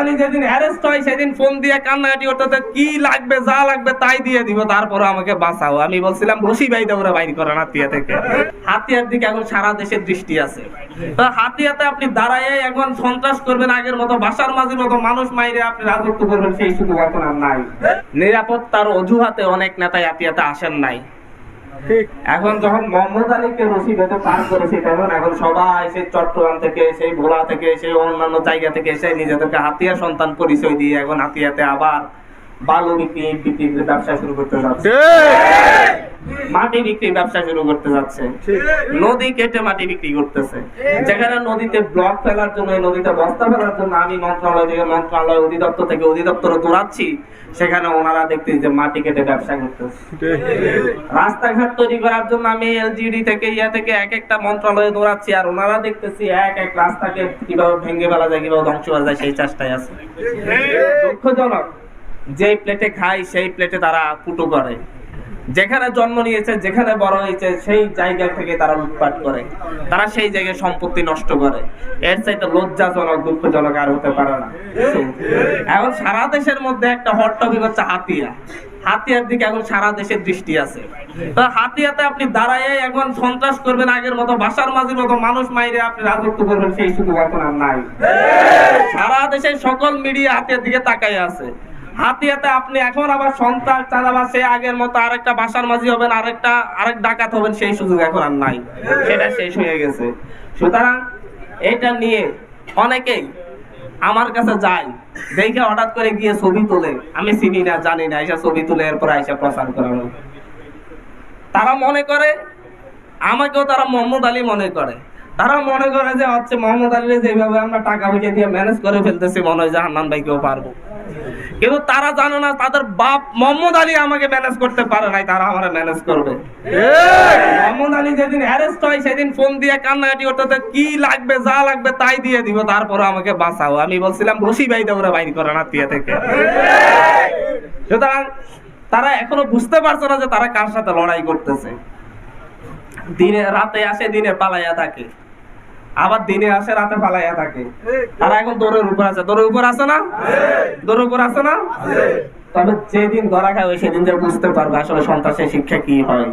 আলী যেদিন অ্যারেস্ট হয়, সেদিন ফোন দিয়ে কান্নাকাটি কি লাগবে, যা লাগবে, তাই দিয়ে দিব তারপরে আমাকে বাঁচাও। আমি বলছিলাম রশি ভাই দেওয়া বাইর করেন হাতিয়া থেকে। হাতিয়ার দিকে এখন সারা দেশের দৃষ্টি আছে। তো হাতিয়াতে আপনি দাঁড়ায় এখন সন্ত্রাস করবেন, আগের মতো বাসার মাঝির মতো মানুষ মাইরে আপনি রাজত্ব করবেন, সেই এখন আর নাই। নিরাপত্তার অজুহাতে অনেক নেতাই হাতিয়াতে আসেন নাই। এখন যখন মোহাম্মদ আলীকে রশি বেঁধে পার করেছি, তখন এখন সবাই সেই চট্টগ্রাম থেকে, সেই ভোলা থেকে, সেই অন্যান্য জায়গা থেকে এসে নিজেদেরকে হাতিয়া সন্তান পরিচয় দিয়ে এখন হাতিয়াতে আবার বালু বিক্রি, বিক্রির ব্যবসা শুরু করতে যাচ্ছে। মাটি বিক্রির ব্যবসা শুরু করতে যাচ্ছে। নদী কেটে মাটি বিক্রি করতেছে। যেখানে নদীতে ব্লক ফেলার জন্য নদীতে বস্তা ফেলার জন্য আমি মন্ত্রণালয় থেকে মন্ত্রণালয় অধিদপ্তর থেকে অধিদপ্তর দৌড়াচ্ছি। সেখানে ওনারা দেখতে যে মাটি কেটে ব্যবসা করতেছে। রাস্তাঘাট তৈরি করার জন্য আমি এলজিডি থেকে ইয়া থেকে এক একটা মন্ত্রণালয়ে দৌড়াচ্ছি। আর ওনারা দেখতেছি এক এক রাস্তাকে কীভাবে ভেঙে ফেলা যায় কীভাবে ধ্বংস করা যায় সেই চেষ্টায় আছে। দুঃখজনক যেই প্লেটে খায় সেই প্লেটে তারা ফুটো করে। যেখানে জন্ম নিয়েছে যেখানে বড় হয়েছে সেই জায়গা থেকে তারা লুটপাট করে। তারা সেই জায়গায় সম্পত্তি নষ্ট করে। এর চাইতে লজ্জাজনক দুঃখজনক আর হতে পারে না। এখন সারা দেশের মধ্যে একটা হট টপিক হচ্ছে হাতিয়া। হাতিয়ার দিকে এখন সারা দেশের দৃষ্টি আছে। তো হাতিয়াতে আপনি দাঁড়ায় এখন সন্ত্রাস করবেন আগের মতো বাসার মাঝির মতো মানুষ মাইরে আপনি রাজত্ব করবেন সেই সুযোগ এখন আর নাই। সারা দেশের সকল মিডিয়া হাতিয়ার দিকে তাকাই আছে। হাতিয়াতে আপনি এখন আবার সন্ত্রাস চালাবা সে আগের মতো আরেকটা বাসার মাঝি হবেন, আরেকটা, আরেক ডাকাত হবেন, সেই সুযোগ এখন আর নাই। সেটা শেষ হয়ে গেছে। সুতরাং এটা নিয়ে অনেকেই আমার কাছে যায়, দেখে হঠাৎ করে গিয়ে ছবি তোলে। আমি চিনি না, জানি না, এসে ছবি তুলে এরপর এসে প্রচার করানো। তারা মনে করে, আমাকেও তারা মোহাম্মদ আলী মনে করে। তারা মনে করে যে হচ্ছে মোহাম্মদ আলী যেভাবে আমরা টাকা পয়সা দিয়ে ম্যানেজ করে ফেলতেছি, মনে হয় যে হান্নান ভাইকেও পারব। কিন্তু তারা জানে না তাদের বাপ মোহাম্মদ আলী আমাকে ম্যানেজ করতে পারে নাই তারা আমার ম্যানেজ করবে। মোহাম্মদ আলী যেদিন অ্যারেস্ট হয় সেদিন ফোন দিয়ে কান্নাকাটি করতে কি লাগবে যা লাগবে তাই দিয়ে দিব তারপরে আমাকে বাঁচাও। আমি বলছিলাম রশি ভাই দেওয়া বাইর করে না হাতিয়া থেকে। সুতরাং তারা এখনও বুঝতে পারছে না যে তারা কার সাথে লড়াই করতেছে। দিনে রাতে আসে দিনে পালাইয়া থাকে। আবার দিনে আসে রাতে পালাইয়া থাকে। আর এখন দৌড়ের উপর আছে। দৌড়ের উপর আছে না? দৌড়ের উপর আছে না? তবে যেদিন ধরা খায় ওই সেদিন যে বুঝতে পারবে আসলে সন্ত্রাসের শিক্ষা কি হয়।